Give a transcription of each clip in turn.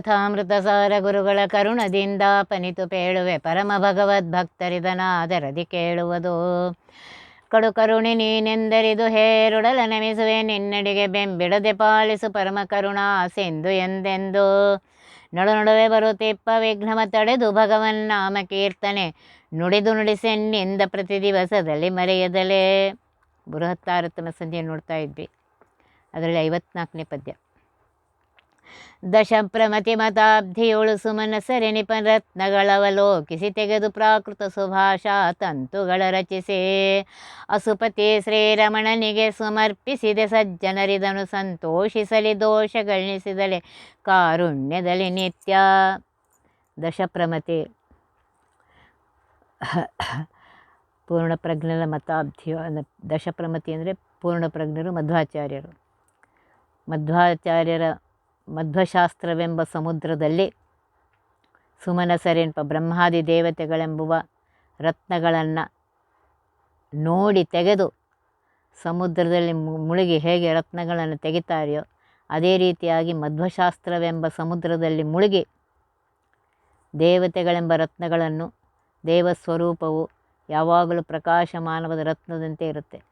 ಕಥಾಮೃತಸಾರ ಗುರುಗಳ ಕರುಣದಿಂದ ಪನಿತು ಪೇಳುವೆ ಪರಮ ಭಗವದ್ಭಕ್ತರಿದನಾದರದಿ ಕೇಳುವುದು. ಕಡು ಕರುಣಿ ನೀನೆಂದರಿದು ಹೇರುಡಲ ನಮಿಸುವೆ, ನಿನ್ನಡಿಗೆ ಬೆಂಬಿಡದೆ ಪಾಲಿಸು ಪರಮ ಕರುಣಾ ಸಿಂಧು ಎಂದೆಂದು. ನಡು ನಡುವೆ ಬರುತ್ತಿಪ್ಪ ವಿಘ್ನಮ ತಡೆದು ಭಗವನ್ ನಾಮ ಕೀರ್ತನೆ, ನುಡಿದು ನುಡಿಸೆನ್ನಿಂದ ಪ್ರತಿ ದಿವಸದಲ್ಲಿ ಮರೆಯದಲೇ. ಬೃಹತ್ತಾರತಮ ಸಂಧಿಯನ್ನು ನೋಡ್ತಾ ಇದ್ವಿ. ಅದರಲ್ಲಿ ಐವತ್ನಾಲ್ಕನೇ ಪದ್ಯ. ದಶ ಪ್ರಮತಿ ಮತಾಬ್ಧಿಯೊಳು ಸುಮನ ಸೆರೆನಿಪ ರತ್ನಗಳವಲೋಕಿಸಿ ತೆಗೆದು ಪ್ರಾಕೃತ ಸುಭಾಷಾ ತಂತುಗಳ ರಚಿಸಿ. ಅಸುಪತಿ ಶ್ರೀರಮಣನಿಗೆ ಸಮರ್ಪಿಸಿದೆ ಸಜ್ಜನರಿದನು ಸಂತೋಷಿಸಲಿ ದೋಷಗಣಿಸಿದಲೆ ಕಾರುಣ್ಯದಲ್ಲಿ ನಿತ್ಯ. ದಶಪ್ರಮತಿ. ಪೂರ್ಣಪ್ರಜ್ಞರ ಮತಾಬ್ಧಿಯೋ ದಶಪ್ರಮತಿ ಅಂದರೆ ಪೂರ್ಣಪ್ರಜ್ಞರು, ಮಧ್ವಾಚಾರ್ಯರು. ಮಧ್ವಾಚಾರ್ಯರ ಮಧ್ವಶಾಸ್ತ್ರವೆಂಬ ಸಮುದ್ರದಲ್ಲಿ ಸುಮನಸರೆಂಬ ಬ್ರಹ್ಮಾದಿ ದೇವತೆಗಳೆಂಬುವ ರತ್ನಗಳನ್ನು ನೋಡಿ ತೆಗೆದು ಸಮುದ್ರದಲ್ಲಿ ಮುಳುಗಿ ಹೇಗೆ ರತ್ನಗಳನ್ನು ತೆಗಿತಾರೆಯೋ ಅದೇ ರೀತಿಯಾಗಿ ಮಧ್ವಶಾಸ್ತ್ರವೆಂಬ ಸಮುದ್ರದಲ್ಲಿ ಮುಳುಗಿ ದೇವತೆಗಳೆಂಬ ರತ್ನಗಳನ್ನು ದೇವಸ್ವರೂಪವು ಯಾವಾಗಲೂ ಪ್ರಕಾಶಮಾನವಾದ ರತ್ನದಂತೆ ಇರುತ್ತೆ.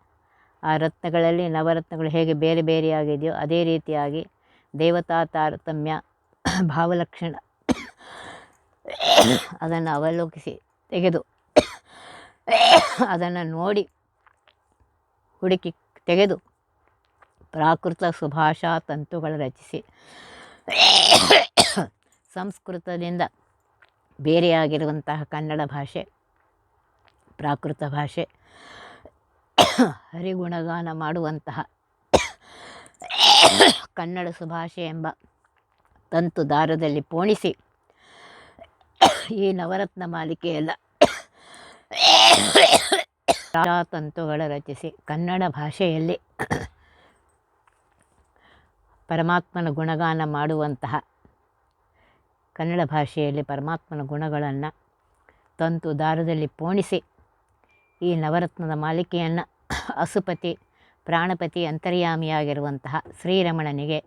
ಆ ರತ್ನಗಳಲ್ಲಿ ನವರತ್ನಗಳು ಹೇಗೆ ಬೇರೆ ಬೇರೆಯಾಗಿದೆಯೋ ಅದೇ ರೀತಿಯಾಗಿ ದೇವತಾ ತಾರತಮ್ಯ ಭಾವಲಕ್ಷಣ ಅದನ್ನು ಅವಲೋಕಿಸಿ ತೆಗೆದು ಅದನ್ನು ನೋಡಿ ಹುಡುಕಿ ತೆಗೆದು ಪ್ರಾಕೃತ ಸುಭಾಷಾ ತಂತುಗಳು ರಚಿಸಿ ಸಂಸ್ಕೃತದಿಂದ ಬೇರೆಯಾಗಿರುವಂತಹ ಕನ್ನಡ ಭಾಷೆ, ಪ್ರಾಕೃತ ಭಾಷೆ, ಹರಿಗುಣಗಾನ ಮಾಡುವಂತಹ ಕನ್ನಡ ಸುಭಾಷೆ ಎಂಬ ತಂತು ದಾರದಲ್ಲಿ ಪೋಣಿಸಿ. ಈ ನವರತ್ನ ಮಾಲಿಕೆಯೆಲ್ಲ ತಂತುಗಳ ರಚಿಸಿ ಕನ್ನಡ ಭಾಷೆಯಲ್ಲಿ ಪರಮಾತ್ಮನ ಗುಣಗಾನ ಮಾಡುವಂತಹ ಕನ್ನಡ ಭಾಷೆಯಲ್ಲಿ ಪರಮಾತ್ಮನ ಗುಣಗಳನ್ನು ತಂತು ದಾರದಲ್ಲಿ ಪೋಣಿಸಿ ಈ ನವರತ್ನದ ಮಾಲಿಕೆಯನ್ನು ಅಸುಪತಿ ಪ್ರಾಣಪತಿ ಅಂತರ್ಯಾಮಿಯಾಗಿರುವಂತಹ ಶ್ರೀರಮಣನಿಗೆ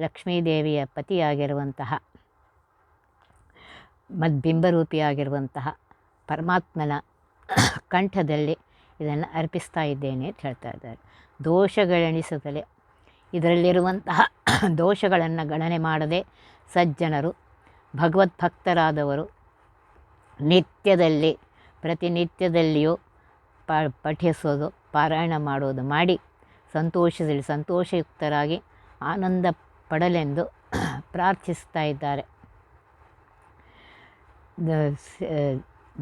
ಲಕ್ಷ್ಮೀದೇವಿಯ ಪತಿಯಾಗಿರುವಂತಹ ಮದ್ಬಿಂಬರೂಪಿಯಾಗಿರುವಂತಹ ಪರಮಾತ್ಮನ ಕಂಠದಲ್ಲಿ ಇದನ್ನು ಅರ್ಪಿಸ್ತಾ ಇದ್ದೇನೆ ಅಂತ ಹೇಳ್ತಾ ಇದ್ದಾರೆ. ದೋಷಗಳೆಣಿಸದಲೆ ಇದರಲ್ಲಿರುವಂತಹ ದೋಷಗಳನ್ನು ಗಣನೆ ಮಾಡದೆ ಸಜ್ಜನರು, ಭಗವದ್ಭಕ್ತರಾದವರು ನಿತ್ಯದಲ್ಲಿ, ಪ್ರತಿನಿತ್ಯದಲ್ಲಿಯೂ ಪ, ಪಠಿಸೋದು, ಪಾರಾಯಣ ಮಾಡೋದು ಮಾಡಿ ಸಂತೋಷದಲ್ಲಿ ಸಂತೋಷಯುಕ್ತರಾಗಿ ಆನಂದ ಪಡಲೆಂದು ಪ್ರಾರ್ಥಿಸ್ತಾ ಇದ್ದಾರೆ.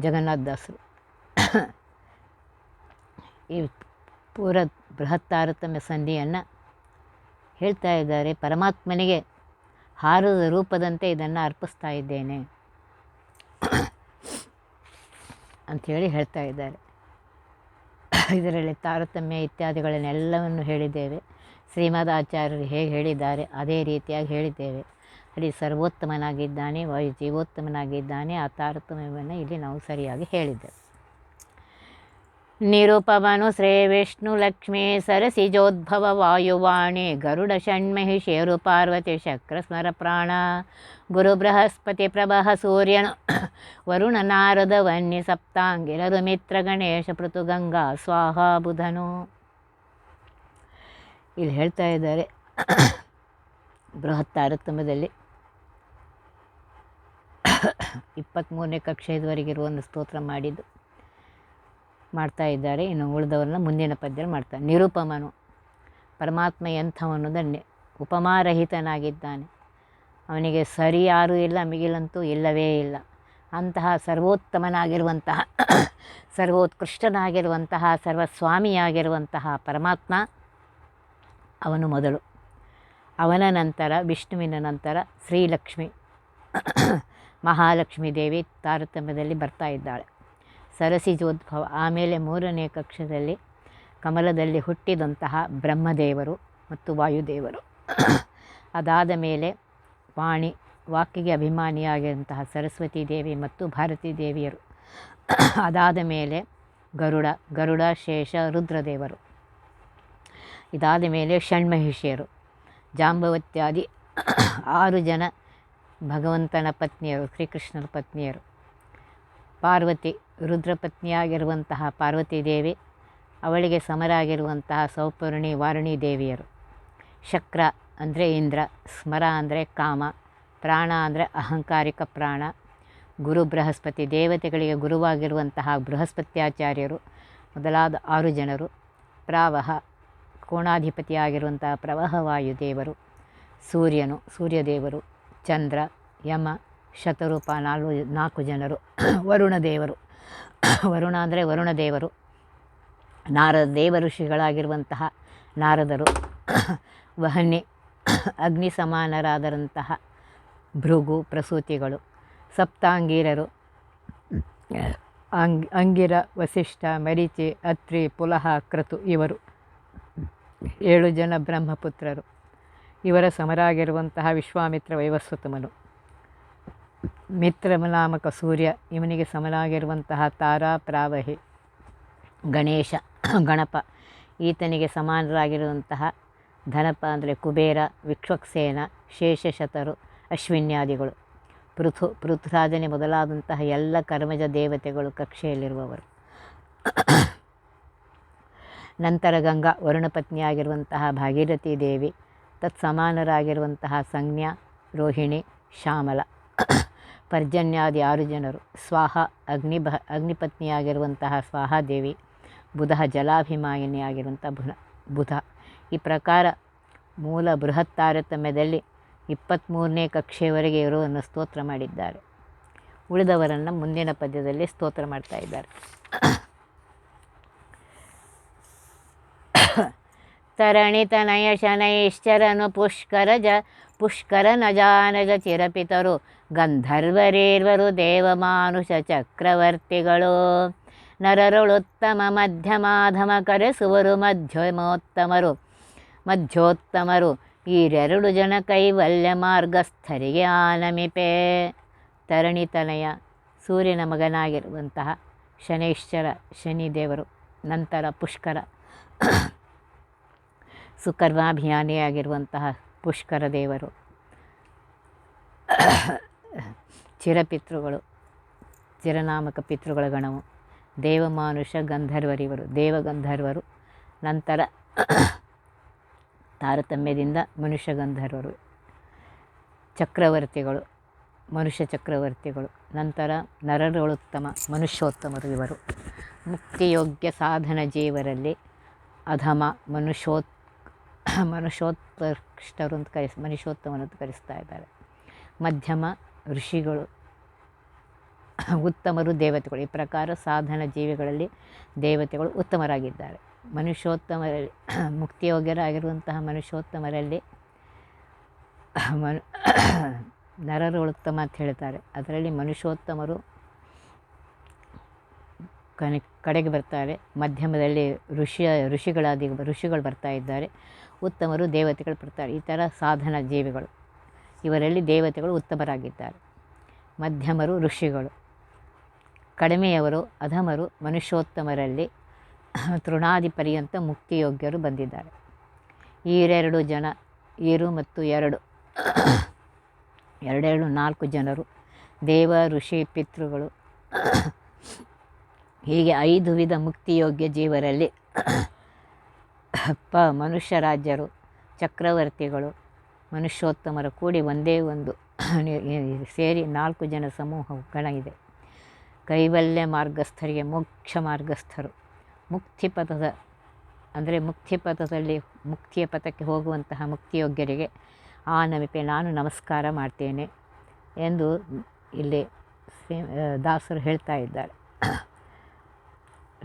ಜಗನ್ನಾಥದಾಸರು ಈ ಪೂರ ಬೃಹತ್ ತಾರತಮ್ಯ ಸಂಧಿಯನ್ನು ಹೇಳ್ತಾ ಇದ್ದಾರೆ. ಪರಮಾತ್ಮನಿಗೆ ಹಾರದ ರೂಪದಂತೆ ಇದನ್ನು ಅರ್ಪಿಸ್ತಾ ಇದ್ದೇನೆ ಅಂಥೇಳಿ ಹೇಳ್ತಾ ಇದ್ದಾರೆ. ಇದರಲ್ಲಿ ತಾರತಮ್ಯ ಇತ್ಯಾದಿಗಳನ್ನೆಲ್ಲವನ್ನು ಹೇಳಿದ್ದೇವೆ. ಶ್ರೀಮದ್ ಆಚಾರ್ಯರು ಹೇಗೆ ಹೇಳಿದ್ದಾರೆ, ಅದೇ ರೀತಿಯಾಗಿ ಹೇಳಿದ್ದೇವೆ. ಅಲ್ಲಿ ಸರ್ವೋತ್ತಮನಾಗಿದ್ದಾನೆ, ವಾಯು ಜೀವೋತ್ತಮನಾಗಿದ್ದಾನೆ, ಆ ತಾರತಮ್ಯವನ್ನು ಇಲ್ಲಿ ನಾವು ಸರಿಯಾಗಿ ಹೇಳಿದ್ದೇವೆ. ನಿರುಪಮನು ಶ್ರೇ ವಿಷ್ಣು ಲಕ್ಷ್ಮೀ ಸರಸಿಜೋದ್ಭವ ವಾಯುವಾಣಿ ಗರುಡ ಷಣ್ಮಹಿಷೇರು ಪಾರ್ವತಿ ಶಕ್ರ ಸ್ಮರ ಪ್ರಾಣ. ಗುರು ಬೃಹಸ್ಪತಿ ಪ್ರಭಃ ಸೂರ್ಯನು ವರುಣ ನಾರದ ವನ್ಯ ಸಪ್ತಾಂಗಿರರು ಮಿತ್ರ ಗಣೇಶ ಪೃತು ಗಂಗಾ ಸ್ವಾಹ ಬುಧನು. ಇಲ್ಲಿ ಹೇಳ್ತಾ ಇದ್ದಾರೆ ಬೃಹತ್ ತಾರತಮ್ಯದಲ್ಲಿ ಇಪ್ಪತ್ತ್ಮೂರನೇ ಕಕ್ಷೆಯವರೆಗಿರುವ ಒಂದು ಸ್ತೋತ್ರ ಮಾಡಿದ್ದು. ಮಾಡ್ತಾ ಇದ್ದಾರೆ. ಇನ್ನು ಉಳಿದವ್ರನ್ನ ಮುಂದಿನ ಪದ್ಯದಲ್ಲಿ ಮಾಡ್ತಾರೆ. ನಿರುಪಮನು ಪರಮಾತ್ಮ ಎಂಥವನ್ನೋದನ್ನೇ ಉಪಮಾರಹಿತನಾಗಿದ್ದಾನೆ. ಅವನಿಗೆ ಸರಿ ಯಾರೂ ಇಲ್ಲ, ಮಿಗಿಲಂತೂ ಇಲ್ಲವೇ ಇಲ್ಲ. ಅಂತಹ ಸರ್ವೋತ್ತಮನಾಗಿರುವಂತಹ, ಸರ್ವೋತ್ಕೃಷ್ಟನಾಗಿರುವಂತಹ, ಸರ್ವಸ್ವಾಮಿಯಾಗಿರುವಂತಹ ಪರಮಾತ್ಮ ಅವನು ಮೊದಲು. ಅವನ ನಂತರ, ವಿಷ್ಣುವಿನ ನಂತರ ಶ್ರೀಲಕ್ಷ್ಮಿ. ಮಹಾಲಕ್ಷ್ಮೀ ದೇವಿ ತಾರತಮ್ಯದಲ್ಲಿ ಬರ್ತಾ ಇದ್ದಾಳೆ. ಸರಸಿಜೋದ್ಭವ. ಆಮೇಲೆ ಮೂರನೇ ಕಕ್ಷದಲ್ಲಿ ಕಮಲದಲ್ಲಿ ಹುಟ್ಟಿದಂತಹ ಬ್ರಹ್ಮದೇವರು ಮತ್ತು ವಾಯುದೇವರು. ಅದಾದ ಮೇಲೆ ವಾಣಿ ವಾಕಿಗೆ ಅಭಿಮಾನಿಯಾಗಿರುವಂತಹ ಸರಸ್ವತಿ ದೇವಿ ಮತ್ತು ಭಾರತೀ ದೇವಿಯರು. ಅದಾದ ಮೇಲೆ ಗರುಡ ಗರುಡ ಶೇಷ ರುದ್ರದೇವರು. ಇದಾದ ಮೇಲೆ ಷಣ್ಮಹಿಷಿಯರು. ಜಾಂಬವತ್ಯಾದಿ ಆರು ಜನ ಭಗವಂತನ ಪತ್ನಿಯರು, ಶ್ರೀಕೃಷ್ಣನ ಪತ್ನಿಯರು. ಪಾರ್ವತಿ ರುದ್ರಪತ್ನಿಯಾಗಿರುವಂತಹ ಪಾರ್ವತಿ ದೇವಿ, ಅವಳಿಗೆ ಸಮರಾಗಿರುವಂತಹ ಸೌಪರ್ಣಿ ವಾರುಣಿ ದೇವಿಯರು. ಶಕ್ರ ಅಂದರೆ ಇಂದ್ರ, ಸ್ಮರ ಅಂದರೆ ಕಾಮ, ಪ್ರಾಣ ಅಂದರೆ ಅಹಂಕಾರಿಕ ಪ್ರಾಣ. ಗುರು ಬೃಹಸ್ಪತಿ ದೇವತೆಗಳಿಗೆ ಗುರುವಾಗಿರುವಂತಹ ಬೃಹಸ್ಪತ್ಯಾಚಾರ್ಯರು, ಮೊದಲಾದ ಆರು ಜನರು. ಪ್ರಾವಹ, ಕೋಣಾಧಿಪತಿಯಾಗಿರುವಂತಹ ಪ್ರವಹ ವಾಯುದೇವರು ಸೂರ್ಯನು, ಸೂರ್ಯದೇವರು, ಚಂದ್ರ, ಯಮ ಶತರೂಪ ನಾಲ್ಕು ನಾಲ್ಕು ಜನರು. ವರುಣ ದೇವರು ವರುಣ ಅಂದರೆ ವರುಣ ದೇವರು ನಾರದ ದೇವ ಋಷಿಗಳಾಗಿರುವಂತಹ ನಾರದರು. ವಹನ್ನಿ ಅಗ್ನಿ ಸಮಾನರಾದರಂತಹ ಭೃಗು ಪ್ರಸೂತಿಗಳು. ಸಪ್ತಾಂಗೀರರು. ಅಂಗ್, ಅಂಗಿರ, ವಸಿಷ್ಠ, ಮರಿಚಿ, ಅತ್ರಿ, ಪುಲಹ ಕ್ರತು ಇವರು. ಏಳು ಜನ ಬ್ರಹ್ಮಪುತ್ರರು. ಇವರ ಸಮರಾಗಿರುವಂತಹ ವಿಶ್ವಾಮಿತ್ರ ವೈವಸ್ವತಮನು. ಮಿತ್ರ ನಾಮಕ ಸೂರ್ಯ, ಇವನಿಗೆ ಸಮನಾಗಿರುವಂತಹ ತಾರಾ ಪ್ರಾವಹಿ, ಗಣೇಶ, ಗಣಪ, ಈತನಿಗೆ ಸಮಾನರಾಗಿರುವಂತಹ ಧನಪ ಅಂದರೆ ಕುಬೇರ ವಿಕ್ಷಕ್ಸೇನ ಶೇಷಶತರು, ಅಶ್ವಿನ್ಯಾದಿಗಳು. ಪೃಥು ಪೃಥ್ರಾಜನೆ ಮೊದಲಾದಂತಹ ಎಲ್ಲ ಕರ್ಮಜ ದೇವತೆಗಳು ಕಕ್ಷೆಯಲ್ಲಿರುವವರು. ನಂತರ ಗಂಗಾ, ವರುಣಪತ್ನಿಯಾಗಿರುವಂತಹ ಭಾಗೀರಥಿ ದೇವಿ, ತತ್ಸಮಾನರಾಗಿರುವಂತಹ ಸಂಜ್ಞಾ, ರೋಹಿಣಿ, ಶ್ಯಾಮಲ. ಪರ್ಜನ್ಯಾದಿ ಆರು ಜನರು. ಸ್ವಾಹ, ಅಗ್ನಿ ಬಹ, ಅಗ್ನಿಪತ್ನಿಯಾಗಿರುವಂತಹ ಸ್ವಾಹಾದೇವಿ ಬುಧ ಜಲಾಭಿಮಾಯಿನಿಯಾಗಿರುವಂಥ ಬುಧ ಬುಧ. ಈ ಪ್ರಕಾರ ಮೂಲ ಬೃಹತ್ ತಾರತಮ್ಯದಲ್ಲಿ ಇಪ್ಪತ್ತ್ಮೂರನೇ ಕಕ್ಷೆಯವರೆಗೆ ಇರುವನ್ನು ಸ್ತೋತ್ರ ಮಾಡಿದ್ದಾರೆ. ಉಳಿದವರನ್ನು ಮುಂದಿನ ಪದ್ಯದಲ್ಲಿ ಸ್ತೋತ್ರ ಮಾಡ್ತಾ ಇದ್ದಾರೆ. ತರಣಿತನಯ ಶನೈಶ್ಚರನು ಪುಷ್ಕರಜ ಪುಷ್ಕರ ನಜಾನಜ ಚಿರಪಿತರು. ಗಂಧರ್ವರೇರ್ವರು ದೇವಮಾನುಷ ಚಕ್ರವರ್ತಿಗಳು. ನರರುಳುತ್ತಮ ಮಧ್ಯಮಾಧಮ ಕರೆಸುವರು ಮಧ್ಯಮೋತ್ತಮರು. ಮಧ್ಯೋತ್ತಮರು ಈರೆರಡು ಜನ ಕೈವಲ್ಯ ಮಾರ್ಗಸ್ಥರಿಗೆ ಆನಮಿಪೆ. ತರಣಿತನಯ ಸೂರ್ಯನ ಮಗನಾಗಿರುವಂತಹ ಶನೈಶ್ಚರ ಶನಿದೇವರು, ನಂತರ ಪುಷ್ಕರ. ಸುಕರ್ಮಾಭಿಯಾನಿಯಾಗಿರುವಂತಹ ಪುಷ್ಕರ ದೇವರು. ಚಿರಪಿತೃಗಳು, ಚಿರನಾಮಕ ಪಿತೃಗಳ ಗಣವು, ದೇವಮಾನುಷ ಗಂಧರ್ವರಿವರು, ದೇವಗಂಧರ್ವರು, ನಂತರ ತಾರತಮ್ಯದಿಂದ ಮನುಷ್ಯ ಗಂಧರ್ವರು, ಚಕ್ರವರ್ತಿಗಳು, ಮನುಷ್ಯ ಚಕ್ರವರ್ತಿಗಳು, ನಂತರ ನರರುಳುತ್ತಮ ಮನುಷ್ಯೋತ್ತಮರು ಇವರು. ಮುಕ್ತಿಯೋಗ್ಯ ಸಾಧನ ಜೀವರಲ್ಲಿ ಅಧಮ ಮನುಷ್ಯೋತ್, ಮನುಷ್ಯೋತ್ಕೃಷ್ಟರು ಅಂತ ಕರೆಸ್ ಮನುಷ್ಯೋತ್ತಮರು ಅಂತ ಕರೆಸ್ತಾ ಇದ್ದಾರೆ. ಮಧ್ಯಮ ಋಷಿಗಳು ಉತ್ತಮರು ದೇವತೆಗಳು. ಈ ಪ್ರಕಾರ ಸಾಧನ ಜೀವಿಗಳಲ್ಲಿ ದೇವತೆಗಳು ಉತ್ತಮರಾಗಿದ್ದಾರೆ. ಮನುಷ್ಯೋತ್ತಮರಲ್ಲಿ ಮುಕ್ತಿಯೋಗ್ಯರಾಗಿರುವಂತಹ ಮನುಷ್ಯೋತ್ತಮರಲ್ಲಿ ಮನು ನರರು ಉತ್ತಮ ಅಂತ ಹೇಳ್ತಾರೆ. ಅದರಲ್ಲಿ ಮನುಷ್ಯೋತ್ತಮರು ಕನೆ ಕಡೆಗೆ ಬರ್ತಾರೆ. ಮಧ್ಯಮದಲ್ಲಿ ಋಷಿಯ ಋಷಿಗಳಾದಿ ಋಷಿಗಳು ಬರ್ತಾ ಇದ್ದಾರೆ. ಉತ್ತಮರು ದೇವತೆಗಳು ಬರ್ತಾರೆ. ಈ ಥರ ಸಾಧನ ಜೀವಿಗಳು. ಇವರಲ್ಲಿ ದೇವತೆಗಳು ಉತ್ತಮರಾಗಿದ್ದಾರೆ. ಮಧ್ಯಮರು ಋಷಿಗಳು. ಕಡಿಮೆಯವರು, ಅಧಮರು, ಮನುಷ್ಯೋತ್ತಮರಲ್ಲಿ ತೃಣಾದಿ ಪರ್ಯಂತ ಮುಕ್ತಿಯೋಗ್ಯರು ಬಂದಿದ್ದಾರೆ. ಈರೆರಡು ಜನ, ಈರು ಮತ್ತು ಎರಡು ಎರಡೆರಡು ನಾಲ್ಕು ಜನರು, ದೇವ, ಋಷಿ, ಪಿತೃಗಳು ಹೀಗೆ ಐದು ವಿಧ ಮುಕ್ತಿಯೋಗ್ಯ ಜೀವರಲ್ಲಿ ಪ ಮನುಷ್ಯ ರಾಜ್ಯರು ಚಕ್ರವರ್ತಿಗಳು, ಮನುಷ್ಯೋತ್ತಮರು ಕೂಡಿ ಒಂದೇ ಒಂದು ಸೇರಿ ನಾಲ್ಕು ಜನ ಸಮೂಹ ಗಣ ಇದೆ. ಕೈವಲ್ಯ ಮಾರ್ಗಸ್ಥರಿಗೆ ಮೋಕ್ಷ ಮಾರ್ಗಸ್ಥರು. ಮುಕ್ತಿ ಪಥದ, ಅಂದರೆ ಮುಕ್ತಿ ಪಥದಲ್ಲಿ ಮುಕ್ತಿಯ ಪಥಕ್ಕೆ ಹೋಗುವಂತಹ ಮುಕ್ತಿಯೋಗ್ಯರಿಗೆ ಆ ನಮಿಪೆ ನಾನು ನಮಸ್ಕಾರ ಮಾಡ್ತೇನೆ ಎಂದು ಇಲ್ಲಿ ದಾಸರು ಹೇಳ್ತಾ ಇದ್ದಾರೆ.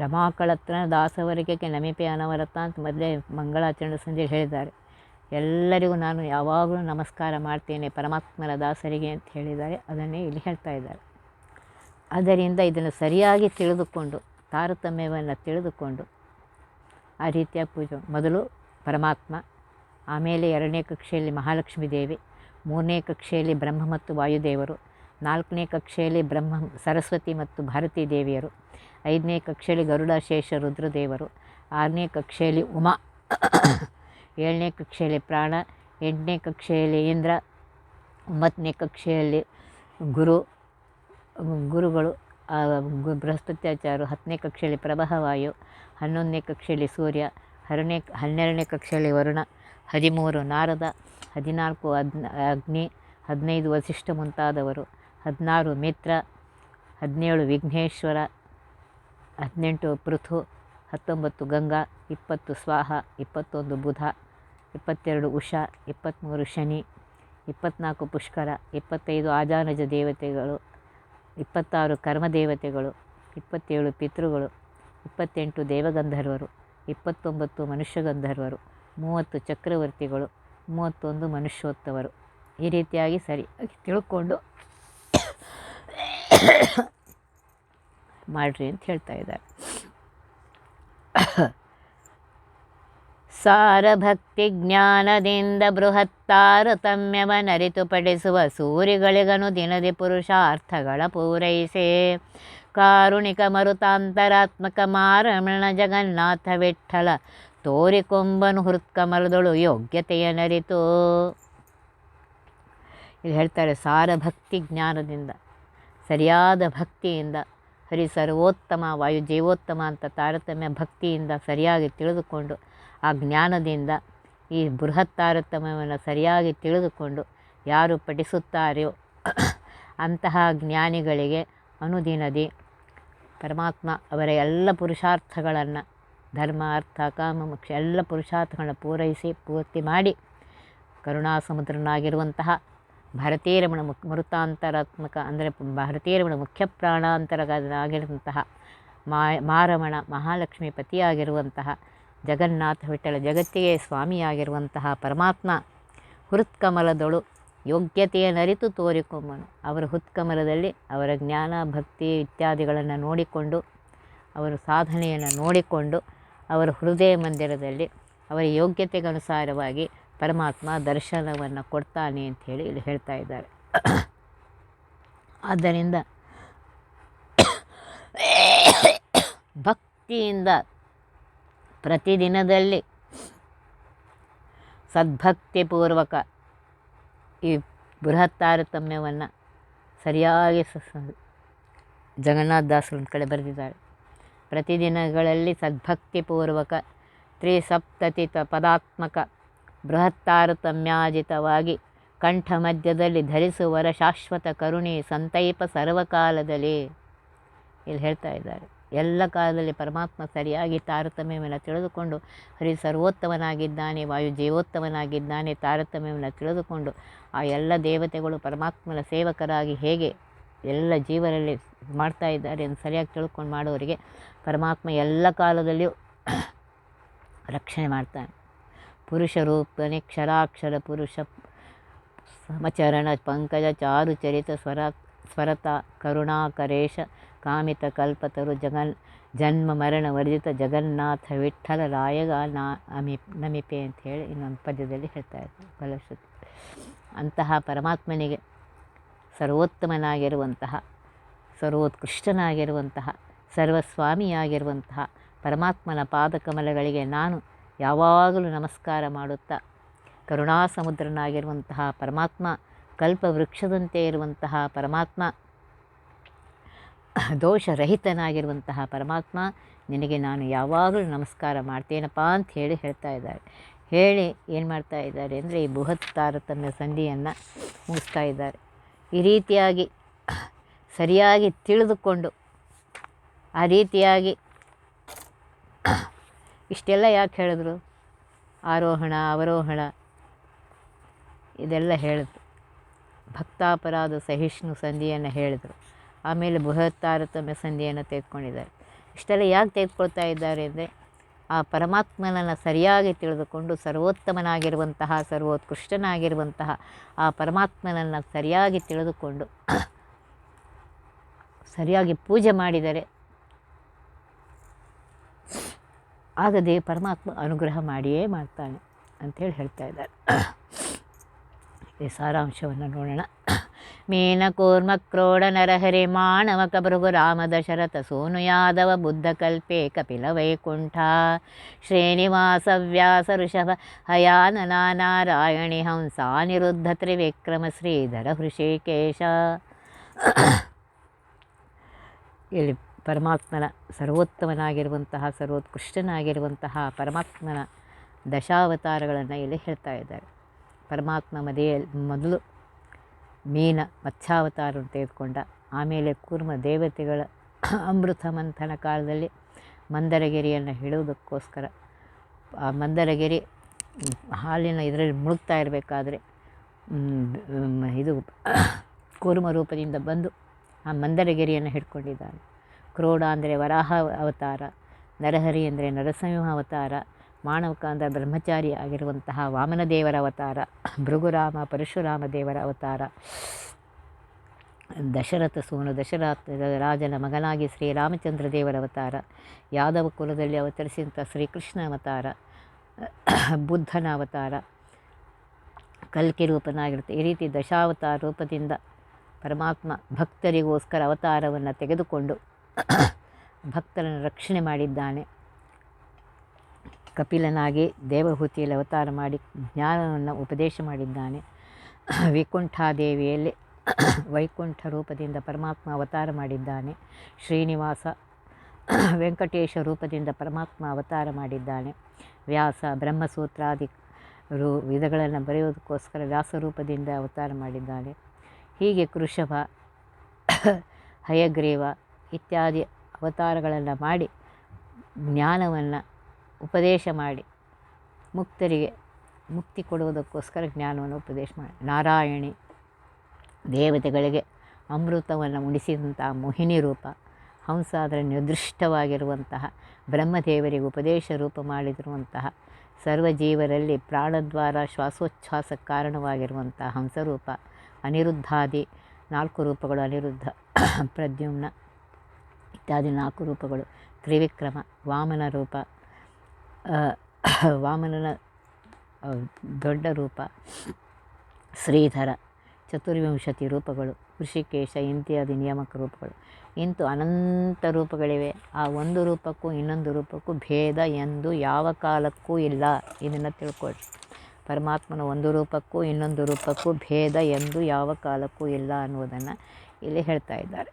ರಮಾಕಳತ್ರ ದಾಸವರಿಗೆ ನಮಿಪೆ ಅನವರತ ಅಂತ ಮೊದಲೇ ಮಂಗಳಾಚರಣೆ ಸಂಜೆ ಹೇಳಿದ್ದಾರೆ. ಎಲ್ಲರಿಗೂ ನಾನು ಯಾವಾಗಲೂ ನಮಸ್ಕಾರ ಮಾಡ್ತೇನೆ ಪರಮಾತ್ಮನ ದಾಸರಿಗೆ ಅಂತ ಹೇಳಿದ್ದಾರೆ. ಅದನ್ನೇ ಇಲ್ಲಿ ಹೇಳ್ತಾ ಇದ್ದಾರೆ. ಆದ್ದರಿಂದ ಇದನ್ನು ಸರಿಯಾಗಿ ತಿಳಿದುಕೊಂಡು, ತಾರತಮ್ಯವನ್ನು ತಿಳಿದುಕೊಂಡು ಆ ರೀತಿಯ ಪೂಜೆ ಮೊದಲು ಪರಮಾತ್ಮ, ಆಮೇಲೆ ಎರಡನೇ ಕಕ್ಷೆಯಲ್ಲಿ ಮಹಾಲಕ್ಷ್ಮೀ ದೇವಿ, ಮೂರನೇ ಕಕ್ಷೆಯಲ್ಲಿ ಬ್ರಹ್ಮ ಮತ್ತು ವಾಯುದೇವರು, ನಾಲ್ಕನೇ ಕಕ್ಷೆಯಲ್ಲಿ ಬ್ರಹ್ಮ, ಸರಸ್ವತಿ ಮತ್ತು ಭಾರತೀ ದೇವಿಯರು, ಐದನೇ ಕಕ್ಷೆಯಲ್ಲಿ ಗರುಡ, ಶೇಷ, ರುದ್ರದೇವರು, ಆರನೇ ಕಕ್ಷೆಯಲ್ಲಿ ಉಮಾ, ಏಳನೇ ಕಕ್ಷೆಯಲ್ಲಿ ಪ್ರಾಣ, ಎಂಟನೇ ಕಕ್ಷೆಯಲ್ಲಿ ಇಂದ್ರ, ಒಂಬತ್ತನೇ ಕಕ್ಷೆಯಲ್ಲಿ ಗುರು ಗುರುಗಳು ಬೃಹಸ್ಪತ್ಯಾಚಾರ್ಯರು ಹತ್ತನೇ ಕಕ್ಷೆಯಲ್ಲಿ ಪ್ರಭಾವಾಯು, ಹನ್ನೊಂದನೇ ಕಕ್ಷೆಯಲ್ಲಿ ಸೂರ್ಯ, ಹರನೇ, ಹನ್ನೆರಡನೇ ಕಕ್ಷೆಯಲ್ಲಿ ವರುಣ, ಹದಿಮೂರು ನಾರದ, ಹದಿನಾಲ್ಕು ಅಗ್ನಿ, ಹದಿನೈದು ವಸಿಷ್ಠ ಮುಂತಾದವರು, ಹದಿನಾರು ಮಿತ್ರ, ಹದಿನೇಳು ವಿಘ್ನೇಶ್ವರ, ಹದಿನೆಂಟು ಪೃಥು, ಹತ್ತೊಂಬತ್ತು ಗಂಗಾ, ಇಪ್ಪತ್ತು ಸ್ವಾಹ, ಇಪ್ಪತ್ತೊಂದು ಬುಧ, ಇಪ್ಪತ್ತೆರಡು ಉಷಾ, ಇಪ್ಪತ್ತ್ಮೂರು ಶನಿ, ಇಪ್ಪತ್ತ್ನಾಲ್ಕು ಪುಷ್ಕರ, ಇಪ್ಪತ್ತೈದು ಆಜಾನಜ ದೇವತೆಗಳು ಇಪ್ಪತ್ತಾರು ಕರ್ಮದೇವತೆಗಳು, ಇಪ್ಪತ್ತೇಳು ಪಿತೃಗಳು, ಇಪ್ಪತ್ತೆಂಟು ದೇವಗಂಧರ್ವರು, ಇಪ್ಪತ್ತೊಂಬತ್ತು ಮನುಷ್ಯಗಂಧರ್ವರು, ಮೂವತ್ತು ಚಕ್ರವರ್ತಿಗಳು, ಮೂವತ್ತೊಂದು ಮನುಷ್ಯೋತ್ತವರು. ಈ ರೀತಿಯಾಗಿ ಸರಿಯಾಗಿ ತಿಳ್ಕೊಂಡು ಮಾಡ್ರಿ ಅಂತ ಹೇಳ್ತಾ ಇದ್ದಾರೆ. ಸಾರಭಕ್ತಿ ಜ್ಞಾನದಿಂದ ಬೃಹತ್ ತಾರತಮ್ಯವನರಿತುಪಡಿಸುವ ಸೂರಿಗಳಿಗನು ದಿನದಿ ಪುರುಷಾರ್ಥಗಳ ಪೂರೈಸೆ. ಕಾರುಣಿಕ ಮರುತಾಂತರಾತ್ಮಕ ಮಾರಮಣ ಜಗನ್ನಾಥ ವಿಠಲ ತೋರಿಕೊಂಬನು ಹೃತ್ಕಮಲದೊಳು ಯೋಗ್ಯತೆಯ ನರಿತು. ಇಲ್ಲಿ ಹೇಳ್ತಾರೆ ಸಾರಭಕ್ತಿ ಜ್ಞಾನದಿಂದ, ಸರಿಯಾದ ಭಕ್ತಿಯಿಂದ ಹರಿ ಸರ್ವೋತ್ತಮ ವಾಯು ಜೀವೋತ್ತಮ ಅಂತ ತಾರತಮ್ಯ ಭಕ್ತಿಯಿಂದ ಸರಿಯಾಗಿ ತಿಳಿದುಕೊಂಡು ಆ ಜ್ಞಾನದಿಂದ ಈ ಬೃಹತ್ ತಾರತಮ್ಯವನ್ನು ಸರಿಯಾಗಿ ತಿಳಿದುಕೊಂಡು ಯಾರು ಪಠಿಸುತ್ತಾರೆಯೋ ಅಂತಹ ಜ್ಞಾನಿಗಳಿಗೆ ಅನುದಿನದಿ ಪರಮಾತ್ಮ ಅವರ ಎಲ್ಲ ಪುರುಷಾರ್ಥಗಳನ್ನು ಧರ್ಮ, ಅರ್ಥ, ಕಾಮ, ಮೋಕ್ಷ ಎಲ್ಲ ಪುರುಷಾರ್ಥಗಳನ್ನು ಪೂರೈಸಿ ಪೂರ್ತಿ ಮಾಡಿ ಕರುಣಾಸಮುದ್ರನಾಗಿರುವಂತಹ ಭಾರತೀಯರಮಣ ರಮಣ ಮೃತಾಂತರಾತ್ಮಕ ಅಂದರೆ ಭಾರತೀರಮಣ ಮುಖ್ಯ ಪ್ರಾಣಾಂತರನಾಗಿರುವಂತಹ ಮಾ, ಮಾರಮಣ ಮಹಾಲಕ್ಷ್ಮಿ ಪತಿಯಾಗಿರುವಂತಹ ಜಗನ್ನಾಥ ವಿಠಲ ಜಗತ್ತಿಗೆ ಸ್ವಾಮಿಯಾಗಿರುವಂತಹ ಪರಮಾತ್ಮ. ಹೃತ್ಕಮಲದೊಳು ಯೋಗ್ಯತೆಯನ್ನರಿತು ತೋರಿಕೊಂಬನು. ಅವರ ಹೃತ್ಕಮಲದಲ್ಲಿ ಅವರ ಜ್ಞಾನ, ಭಕ್ತಿ ಇತ್ಯಾದಿಗಳನ್ನು ನೋಡಿಕೊಂಡು, ಅವರ ಸಾಧನೆಯನ್ನು ನೋಡಿಕೊಂಡು, ಅವರ ಹೃದಯ ಮಂದಿರದಲ್ಲಿ ಅವರ ಯೋಗ್ಯತೆಗನುಸಾರವಾಗಿ ಪರಮಾತ್ಮ ದರ್ಶನವನ್ನು ಕೊಡ್ತಾನೆ ಅಂಥೇಳಿ ಇಲ್ಲಿ ಹೇಳ್ತಾ ಇದ್ದಾರೆ. ಆದ್ದರಿಂದ ಭಕ್ತಿಯಿಂದ ಪ್ರತಿದಿನದಲ್ಲಿ ಸದ್ಭಕ್ತಿಪೂರ್ವಕ ಈ ಬೃಹತ್ ತಾರತಮ್ಯವನ್ನು ಸರಿಯಾಗಿ ಸ ಜಗನ್ನಾಥ ದಾಸರು ಕಡೆ ಬರೆದಿದ್ದಾರೆ. ಪ್ರತಿದಿನಗಳಲ್ಲಿ ಸದ್ಭಕ್ತಿಪೂರ್ವಕ ತ್ರಿಸಪ್ತತಿ ತ ಪದಾತ್ಮಕ ಬೃಹತ್ ತಾರತಮ್ಯಾಜಿತವಾಗಿ ಕಂಠ ಮಧ್ಯದಲ್ಲಿ ಧರಿಸುವರ ಶಾಶ್ವತ ಕರುಣಿ ಸಂತೈಪ ಸರ್ವಕಾಲದಲ್ಲಿ ಇಲ್ಲಿ ಹೇಳ್ತಾ ಇದ್ದಾರೆ. ಎಲ್ಲ ಕಾಲದಲ್ಲಿ ಪರಮಾತ್ಮ ಸರಿಯಾಗಿ ತಾರತಮ್ಯವನ್ನು ತಿಳಿದುಕೊಂಡು ಹರಿ ಸರ್ವೋತ್ತಮನಾಗಿದ್ದಾನೆ, ವಾಯು ಜೀವೋತ್ತಮನಾಗಿದ್ದಾನೆ ತಾರತಮ್ಯವನ್ನು ತಿಳಿದುಕೊಂಡು ಆ ಎಲ್ಲ ದೇವತೆಗಳು ಪರಮಾತ್ಮನ ಸೇವಕರಾಗಿ ಹೇಗೆ ಎಲ್ಲ ಜೀವರಲ್ಲಿ ಮಾಡ್ತಾ ಇದ್ದಾರೆ ಅಂತ ಸರಿಯಾಗಿ ತಿಳ್ಕೊಂಡು ಮಾಡೋರಿಗೆ ಪರಮಾತ್ಮ ಎಲ್ಲ ಕಾಲದಲ್ಲಿಯೂ ರಕ್ಷಣೆ ಮಾಡ್ತಾನೆ. ಪುರುಷ ರೂಪನೆ ಕ್ಷರಾಕ್ಷರ ಪುರುಷ ಸಮಚರಣ ಪಂಕಜ ಚಾರು ಚರಿತ ಸ್ವರ ಸ್ವರತ ಕರುಣಾಕರೇಶ ಕಾಮಿತ ಕಲ್ಪತರು ಜಗನ್, ಜನ್ಮ ಮರಣ ವರ್ಜಿತ ಜಗನ್ನಾಥ ವಿಠಲ ರಾಯಗ ನಾ ಅಮಿ ನಮಿಪೆ ಅಂತ ಹೇಳಿ ಇನ್ನೊಂದು ಪದ್ಯದಲ್ಲಿ ಹೇಳ್ತಾ ಇದ್ದಾರೆ ಫಲಶ್ರುತಿ ಅಂತಹ ಪರಮಾತ್ಮನಿಗೆ ಸರ್ವೋತ್ತಮನಾಗಿರುವಂತಹ, ಸರ್ವೋತ್ಕೃಷ್ಟನಾಗಿರುವಂತಹ, ಸರ್ವಸ್ವಾಮಿಯಾಗಿರುವಂತಹ ಪರಮಾತ್ಮನ ಪಾದಕಮಲಗಳಿಗೆ ನಾನು ಯಾವಾಗಲೂ ನಮಸ್ಕಾರ ಮಾಡುತ್ತಾ, ಕರುಣಾಸಮುದ್ರನಾಗಿರುವಂತಹ ಪರಮಾತ್ಮ, ಕಲ್ಪವೃಕ್ಷದಂತೆ ಇರುವಂತಹ ಪರಮಾತ್ಮ ದೋಷರಹಿತನಾಗಿರುವಂತಹ ಪರಮಾತ್ಮ ನಿನಗೆ ನಾನು ಯಾವಾಗಲೂ ನಮಸ್ಕಾರ ಮಾಡ್ತೇನಪ್ಪ ಅಂತ ಹೇಳಿ ಹೇಳ್ತಾ ಇದ್ದಾರೆ. ಹೇಳಿ ಏನು ಮಾಡ್ತಾ ಇದ್ದಾರೆ ಅಂದರೆ ಈ ಬೃಹತ್ ತಾರತಮ್ಯ ಸಂಧಿಯನ್ನು ಮುಗಿಸ್ತಾ ಇದ್ದಾರೆ. ಈ ರೀತಿಯಾಗಿ ಸರಿಯಾಗಿ ತಿಳಿದುಕೊಂಡು ಆ ರೀತಿಯಾಗಿ ಇಷ್ಟೆಲ್ಲ ಯಾಕೆ ಹೇಳಿದ್ರು? ಆರೋಹಣ, ಅವರೋಹಣ ಇದೆಲ್ಲ ಹೇಳಿದ್ರು. ಭಕ್ತಾಪರಾಧ ಸಹಿಷ್ಣು ಸಂಧಿಯನ್ನು ಹೇಳಿದರು. ಆಮೇಲೆ ಬೃಹತ್ ತಾರತಮ್ಯ ಸಂಧಿಯನ್ನು ತೆಗೆದುಕೊಂಡಿದ್ದಾರೆ. ಇಷ್ಟೆಲ್ಲ ಯಾಕೆ ತೆಗೆದುಕೊಳ್ತಾ ಇದ್ದಾರೆ ಅಂದರೆ, ಆ ಪರಮಾತ್ಮನನ್ನು ಸರಿಯಾಗಿ ತಿಳಿದುಕೊಂಡು ಸರ್ವೋತ್ತಮನಾಗಿರುವಂತಹ, ಸರ್ವೋತ್ಕೃಷ್ಟನಾಗಿರುವಂತಹ ಆ ಪರಮಾತ್ಮನನ್ನು ಸರಿಯಾಗಿ ತಿಳಿದುಕೊಂಡು ಸರಿಯಾಗಿ ಪೂಜೆ ಮಾಡಿದರೆ, ಆಗದೆ ಪರಮಾತ್ಮ ಅನುಗ್ರಹ ಮಾಡಿಯೇ ಮಾಡ್ತಾನೆ ಅಂತೇಳಿ ಹೇಳ್ತಾ ಇದ್ದಾರೆ. ಈ ಸಾರಾಂಶವನ್ನು ನೋಡೋಣ. ಮೀನಕೂರ್ಮ ಕ್ರೋಡ ನರಹರಿ ಮಾಣವಕ ಭೃಗು ರಾಮ ದಶರಥ ಸೋನು ಯಾದವ ಬುದ್ಧ ಕಲ್ಪೆ ಕಪಿಲ ವೈಕುಂಠ ಶ್ರೀನಿವಾಸ ವ್ಯಾಸ ಋಷಭ ಹಯಾನನ ನಾರಾಯಣಿ ಹಂಸ ನಿರುದ್ಧ ತ್ರಿವಿಕ್ರಮ ಶ್ರೀಧರ ಹೃಷಿಕೇಶ. ಇಲ್ಲಿ ಪರಮಾತ್ಮನ ಸರ್ವೋತ್ತಮನಾಗಿರುವಂತಹ ಸರ್ವೋತ್ಕೃಷ್ಟನಾಗಿರುವಂತಹ ಪರಮಾತ್ಮನ ದಶಾವತಾರಗಳನ್ನು ಇಲ್ಲಿ ಹೇಳ್ತಾ ಇದ್ದಾರೆ. ಪರಮಾತ್ಮ ಮದೆಯಲ್ಲಿ ಮೊದಲು ಮೀನ ಮತ್ಸ್ಯಾವತಾರವನ್ನು ತೆಗೆದುಕೊಂಡ ಆಮೇಲೆ ಕೂರ್ಮ ದೇವತೆಗಳ ಅಮೃತ ಮಂಥನ ಕಾಲದಲ್ಲಿ ಮಂದರಗಿರಿಯನ್ನು ಹೇಳುವುದಕ್ಕೋಸ್ಕರ ಆ ಮಂದರಗಿರಿ ಹಾಲಿನ ಇದರಲ್ಲಿ ಮುಳುಗ್ತಾ ಇರಬೇಕಾದ್ರೆ ಇದು ಕೂರ್ಮ ರೂಪದಿಂದ ಬಂದು ಆ ಮಂದರಗಿರಿಯನ್ನು ಹಿಡ್ಕೊಂಡಿದ್ದಾನೆ. ಕ್ರೋಡ ಅಂದರೆ ವರಾಹ ಅವತಾರ, ನರಹರಿ ಅಂದರೆ ನರಸಿಂಹ ಅವತಾರ ಅಂದರೆ ಬ್ರಹ್ಮಚಾರಿ ಆಗಿರುವಂತಹ ವಾಮನದೇವರ ಅವತಾರ, ಭೃಗುರಾಮ, ಪರಶುರಾಮ ದೇವರ ಅವತಾರ, ದಶರಥ ಸೋನು ದಶರಥ ರಾಜನ ಮಗನಾಗಿ ಶ್ರೀರಾಮಚಂದ್ರ ದೇವರ ಅವತಾರ, ಯಾದವ ಕುಲದಲ್ಲಿ ಅವತರಿಸಿದಂಥ ಶ್ರೀಕೃಷ್ಣ ಅವತಾರ, ಬುದ್ಧನ ಅವತಾರ, ಕಲ್ಕಿ ರೂಪನಾಗಿರುತ್ತೆ. ಈ ರೀತಿ ದಶಾವತಾರ ರೂಪದಿಂದ ಪರಮಾತ್ಮ ಭಕ್ತರಿಗೋಸ್ಕರ ಅವತಾರವನ್ನು ತೆಗೆದುಕೊಂಡು ಭಕ್ತರನ್ನು ರಕ್ಷಣೆ ಮಾಡಿದ್ದಾನೆ. ಕಪಿಲನಾಗಿ ದೇವಹೂತಿಯಲ್ಲಿ ಅವತಾರ ಮಾಡಿ ಜ್ಞಾನವನ್ನು ಉಪದೇಶ ಮಾಡಿದ್ದಾನೆ. ವೈಕುಂಠಾದೇವಿಯಲ್ಲಿ ವೈಕುಂಠ ರೂಪದಿಂದ ಪರಮಾತ್ಮ ಅವತಾರ ಮಾಡಿದ್ದಾನೆ. ಶ್ರೀನಿವಾಸ ವೆಂಕಟೇಶ ರೂಪದಿಂದ ಪರಮಾತ್ಮ ಅವತಾರ ಮಾಡಿದ್ದಾನೆ. ವ್ಯಾಸ, ಬ್ರಹ್ಮಸೂತ್ರಾದಿ ರೂ ವಿಧಗಳನ್ನು ಬರೆಯೋದಕ್ಕೋಸ್ಕರ ವ್ಯಾಸರೂಪದಿಂದ ಅವತಾರ ಮಾಡಿದ್ದಾನೆ. ಹೀಗೆ ಕೃಷಭ, ಹಯಗ್ರೀವ ಇತ್ಯಾದಿ ಅವತಾರಗಳನ್ನು ಮಾಡಿ ಜ್ಞಾನವನ್ನು ಉಪದೇಶ ಮಾಡಿ ಮುಕ್ತರಿಗೆ ಮುಕ್ತಿ ಕೊಡುವುದಕ್ಕೋಸ್ಕರ ಜ್ಞಾನವನ್ನು ಉಪದೇಶ ಮಾಡಿ. ನಾರಾಯಣಿ ದೇವತೆಗಳಿಗೆ ಅಮೃತವನ್ನು ಉಣಿಸಿದಂತಹ ಮೋಹಿನಿ ರೂಪ ಹಂಸ ಅದರ ನಿರ್ದಿಷ್ಟವಾಗಿರುವಂತಹ ಬ್ರಹ್ಮದೇವರಿಗೆ ಉಪದೇಶ ರೂಪ ಮಾಡಿದಿರುವಂತಹ ಸರ್ವಜೀವರಲ್ಲಿ ಪ್ರಾಣದ್ವಾರ ಶ್ವಾಸೋಚ್ಛ್ವಾಸಕ್ಕೆ ಕಾರಣವಾಗಿರುವಂತಹ ಹಂಸರೂಪ, ಅನಿರುದ್ಧಾದಿ ನಾಲ್ಕು ರೂಪಗಳು, ಅನಿರುದ್ಧ, ಪ್ರದ್ಯುಮ್ನ ಇತ್ಯಾದಿ ನಾಲ್ಕು ರೂಪಗಳು, ತ್ರಿವಿಕ್ರಮ, ವಾಮನ ರೂಪ ವಾಮನನ ದೊಡ್ಡ ರೂಪ. ಶ್ರೀಧರ, ಚತುರ್ವಿಂಶತಿ ರೂಪಗಳು. ಋಷಿಕೇಶ, ಇಂತಿಯಾದಿ ನಿಯಾಮಕ ರೂಪಗಳು. ಇಂತು ಅನಂತ ರೂಪಗಳಿವೆ. ಆ ಒಂದು ರೂಪಕ್ಕೂ ಇನ್ನೊಂದು ರೂಪಕ್ಕೂ ಭೇದ ಎಂದು ಯಾವ ಕಾಲಕ್ಕೂ ಇಲ್ಲ. ಇದನ್ನು ತಿಳ್ಕೊಳ್ಳಿ ಪರಮಾತ್ಮನ ಒಂದು ರೂಪಕ್ಕೂ ಇನ್ನೊಂದು ರೂಪಕ್ಕೂ ಭೇದ ಎಂದು ಯಾವ ಕಾಲಕ್ಕೂ ಇಲ್ಲ ಅನ್ನುವುದನ್ನು ಇಲ್ಲಿ ಹೇಳ್ತಾ ಇದ್ದಾರೆ.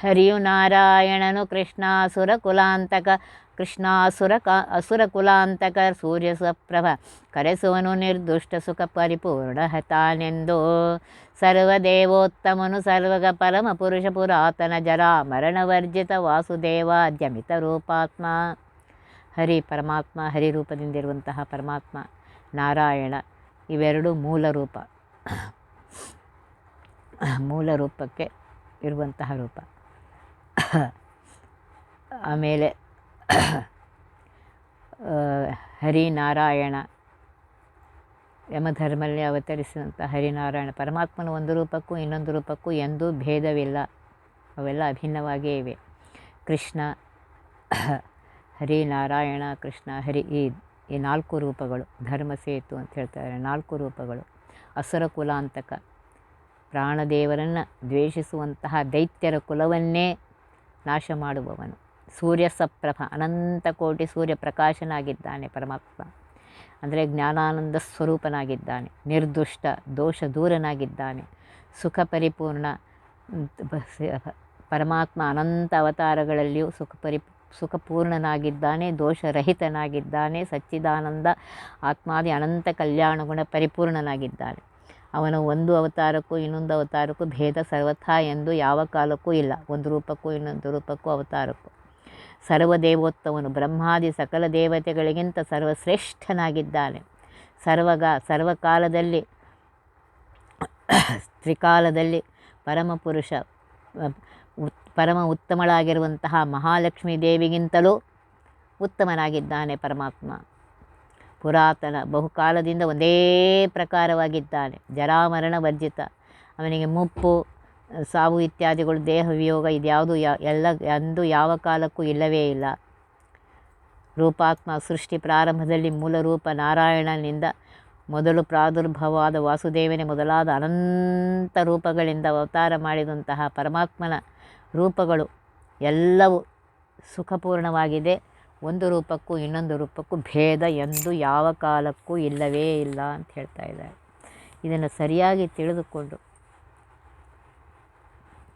ಹರಿಯು ನಾರಾಯಣನು ಕೃಷ್ಣಾಸುರ ಕುಲಾಂತಕ ಕೃಷ್ಣಾಸುರ ಕಾ ಅಸುರ ಕುಲಾಂತಕ ಸೂರ್ಯ ಸಪ್ರಭ ಕರೆಸುವನು ನಿರ್ದುಷ್ಟ ಸುಖ ಪರಿಪೂರ್ಣ ಹತಾನೆಂದು. ಸರ್ವದೇವೋತ್ತಮನು ಸರ್ವಗ ಪರಮ ಪುರುಷ ಪುರಾತನ ಜರಾ ಮರಣವರ್ಜಿತ ವಾಸುದೇವಾದ್ಯಮಿತ ರೂಪಾತ್ಮ. ಹರಿ ಪರಮಾತ್ಮ, ಹರಿ ರೂಪದಿಂದಿರುವಂತಹ ಪರಮಾತ್ಮ, ನಾರಾಯಣ, ಇವೆರಡು ಮೂಲ ರೂಪ. ಮೂಲ ರೂಪಕ್ಕೆ ಇರುವಂತಹ ರೂಪ. ಆಮೇಲೆ ಹರಿನಾರಾಯಣ ಯಮಧರ್ಮಲ್ಲಿ ಅವತರಿಸಿದಂಥ ಹರಿನಾರಾಯಣ ಪರಮಾತ್ಮನ ಒಂದು ರೂಪಕ್ಕೂ ಇನ್ನೊಂದು ರೂಪಕ್ಕೂ ಎಂದೂ ಭೇದವಿಲ್ಲ. ಅವೆಲ್ಲ ಅಭಿನ್ನವಾಗಿಯೇ ಇವೆ. ಕೃಷ್ಣ, ಹರಿನಾರಾಯಣ, ಕೃಷ್ಣ, ಹರಿ ಈ ಈ ನಾಲ್ಕು ರೂಪಗಳು ಧರ್ಮಸೇತು ಅಂತ ಹೇಳ್ತಾರೆ. ನಾಲ್ಕು ರೂಪಗಳು. ಅಸುರ ಕುಲಾಂತಕ ಪ್ರಾಣದೇವರನ್ನು ದ್ವೇಷಿಸುವಂತಹ ದೈತ್ಯರ ಕುಲವನ್ನೇ ನಾಶ ಮಾಡುವವನು. ಸೂರ್ಯ ಸಪ್ರಭ, ಅನಂತ ಕೋಟಿ ಸೂರ್ಯ ಪ್ರಕಾಶನಾಗಿದ್ದಾನೆ ಪರಮಾತ್ಮ. ಅಂದರೆ ಜ್ಞಾನಾನಂದ ಸ್ವರೂಪನಾಗಿದ್ದಾನೆ, ನಿರ್ದುಷ್ಟ, ದೋಷ ದೂರನಾಗಿದ್ದಾನೆ, ಸುಖ ಪರಿಪೂರ್ಣ, ಪರಮಾತ್ಮ ಅನಂತ ಅವತಾರಗಳಲ್ಲಿಯೂ ಸುಖ ಪರಿ, ಸುಖಪೂರ್ಣನಾಗಿದ್ದಾನೆ, ದೋಷರಹಿತನಾಗಿದ್ದಾನೆ, ಸಚ್ಚಿದಾನಂದ, ಆತ್ಮಾದಿ ಅನಂತ ಕಲ್ಯಾಣ ಗುಣ ಪರಿಪೂರ್ಣನಾಗಿದ್ದಾನೆ. ಅವನ ಒಂದು ಅವತಾರಕ್ಕೂ ಇನ್ನೊಂದು ಅವತಾರಕ್ಕೂ ಭೇದ ಸರ್ವಥಾ ಎಂದು ಯಾವ ಕಾಲಕ್ಕೂ ಇಲ್ಲ. ಒಂದು ರೂಪಕ್ಕೂ ಇನ್ನೊಂದು ರೂಪಕ್ಕೂ ಅವತಾರಕ್ಕೂ. ಸರ್ವದೇವೋತ್ತಮನು, ಬ್ರಹ್ಮಾದಿ ಸಕಲ ದೇವತೆಗಳಿಗಿಂತ ಸರ್ವಶ್ರೇಷ್ಠನಾಗಿದ್ದಾನೆ. ಸರ್ವಗ, ಸರ್ವಕಾಲದಲ್ಲಿ, ತ್ರಿಕಾಲದಲ್ಲಿ ಪರಮಪುರುಷ ಪರಮ ಉತ್ತಮಳಾಗಿರುವಂತಹ ಮಹಾಲಕ್ಷ್ಮೀ ದೇವಿಗಿಂತಲೂ ಉತ್ತಮನಾಗಿದ್ದಾನೆ ಪರಮಾತ್ಮ. ಪುರಾತನ, ಬಹುಕಾಲದಿಂದ ಒಂದೇ ಪ್ರಕಾರವಾಗಿದ್ದಾನೆ. ಜರಾಮರಣ ವರ್ಜಿತ. ಅವನಿಗೆ ಮುಪ್ಪು ಸಾವು ಇತ್ಯಾದಿಗಳು, ದೇಹ ವಿಯೋಗ ಇದ್ಯಾವುದು ಎಲ್ಲ ಎಂದು ಯಾವ ಕಾಲಕ್ಕೂ ಇಲ್ಲವೇ ಇಲ್ಲ. ರೂಪಾತ್ಮ ಸೃಷ್ಟಿ ಪ್ರಾರಂಭದಲ್ಲಿ ಮೂಲ ರೂಪ ನಾರಾಯಣನಿಂದ ಮೊದಲು ಪ್ರಾದುರ್ಭವವಾದ ವಾಸುದೇವನೇ ಮೊದಲಾದ ಅನಂತ ರೂಪಗಳಿಂದ ಅವತಾರ ಮಾಡಿದಂತಹ ಪರಮಾತ್ಮನ ರೂಪಗಳು ಎಲ್ಲವೂ ಸುಖಪೂರ್ಣವಾಗಿದೆ. ಒಂದು ರೂಪಕ್ಕೂ ಇನ್ನೊಂದು ರೂಪಕ್ಕೂ ಭೇದ ಎಂದು ಯಾವ ಕಾಲಕ್ಕೂ ಇಲ್ಲವೇ ಇಲ್ಲ ಅಂತ ಹೇಳ್ತಾ ಇದ್ದಾರೆ. ಇದನ್ನು ಸರಿಯಾಗಿ ತಿಳಿದುಕೊಂಡು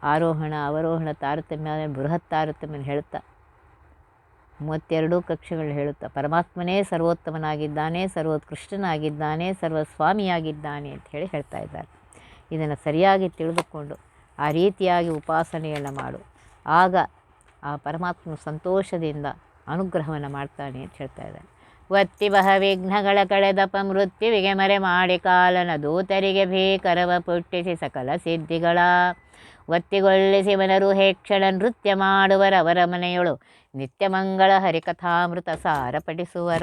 ಆರೋಹಣ, ಅವರೋಹಣ ತಾರತಮ್ಯ ಬೃಹತ್ ತಾರತಮ್ಯನ ಹೇಳುತ್ತಾ ಮೂವತ್ತೆರಡೂ ಕಕ್ಷೆಗಳು ಹೇಳುತ್ತಾ, ಪರಮಾತ್ಮನೇ ಸರ್ವೋತ್ತಮನಾಗಿದ್ದಾನೆ, ಸರ್ವೋತ್ಕೃಷ್ಟನಾಗಿದ್ದಾನೆ, ಸರ್ವಸ್ವಾಮಿಯಾಗಿದ್ದಾನೆ ಅಂತ ಹೇಳಿ ಹೇಳ್ತಾ ಇದ್ದಾರೆ. ಇದನ್ನು ಸರಿಯಾಗಿ ತಿಳಿದುಕೊಂಡು ಆ ರೀತಿಯಾಗಿ ಉಪಾಸನೆಯನ್ನು ಮಾಡು. ಆಗ ಆ ಪರಮಾತ್ಮ ಸಂತೋಷದಿಂದ ಅನುಗ್ರಹವನ್ನು ಮಾಡ್ತಾನೆ ಅಂತ ಹೇಳ್ತಾ ಇದ್ದಾರೆ. ಒತ್ತಿ ಬಹ ವಿಘ್ನಗಳ ಕಳೆದಪ ಮೃತ್ಯುವಿಗೆ ಮರೆ ಮಾಡಿ ಕಾಲನ ದೂತರಿಗೆ ಭೀಕರವ ಪುಟ್ಟಿಸಿ ಸಕಲ ಸಿದ್ಧಿಗಳ ಒತ್ತಿಗೊಳ್ಳಿಸಿ ಮನರು ಹೇಕ್ಷಣ ನೃತ್ಯ ಮಾಡುವರ ಅವರ ಮನೆಯೊಳು. ನಿತ್ಯ ಮಂಗಳ ಹರಿಕಥಾಮೃತ ಸಾರ ಪಠಿಸುವರ